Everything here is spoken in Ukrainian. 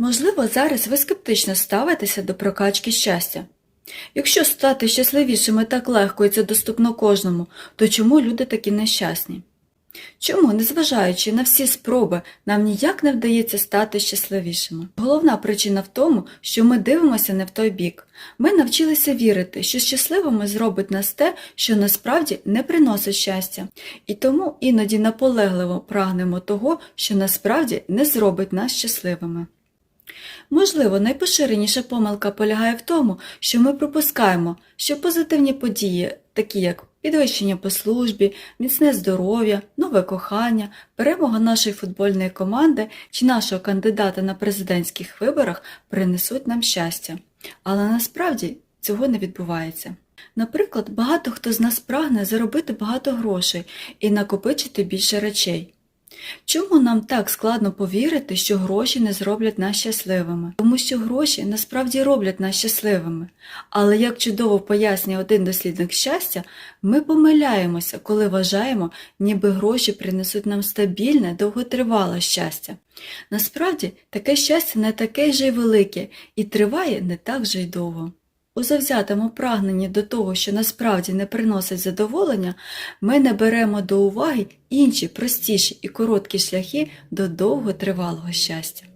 Можливо, зараз ви скептично ставитеся до прокачки щастя. Якщо стати щасливішими так легко і це доступно кожному, то чому люди такі нещасні? Чому, незважаючи на всі спроби, нам ніяк не вдається стати щасливішими? Головна причина в тому, що ми дивимося не в той бік. Ми навчилися вірити, що щасливими зробить нас те, що насправді не приносить щастя, і тому іноді наполегливо прагнемо того, що насправді не зробить нас щасливими. Можливо, найпоширеніша помилка полягає в тому, що ми пропускаємо, що позитивні події, такі як підвищення по службі, міцне здоров'я, нове кохання, перемога нашої футбольної команди чи нашого кандидата на президентських виборах принесуть нам щастя. Але насправді цього не відбувається. Наприклад, багато хто з нас прагне заробити багато грошей і накопичити більше речей. Чому нам так складно повірити, що гроші не зроблять нас щасливими? Тому що гроші насправді роблять нас щасливими. Але як чудово пояснює один дослідник щастя, ми помиляємося, коли вважаємо, ніби гроші принесуть нам стабільне, довготривале щастя. Насправді, таке щастя не таке вже й велике і триває не так вже й довго. У завзятому прагненні до того, що насправді не приносить задоволення, ми не беремо до уваги інші простіші і короткі шляхи до довготривалого щастя.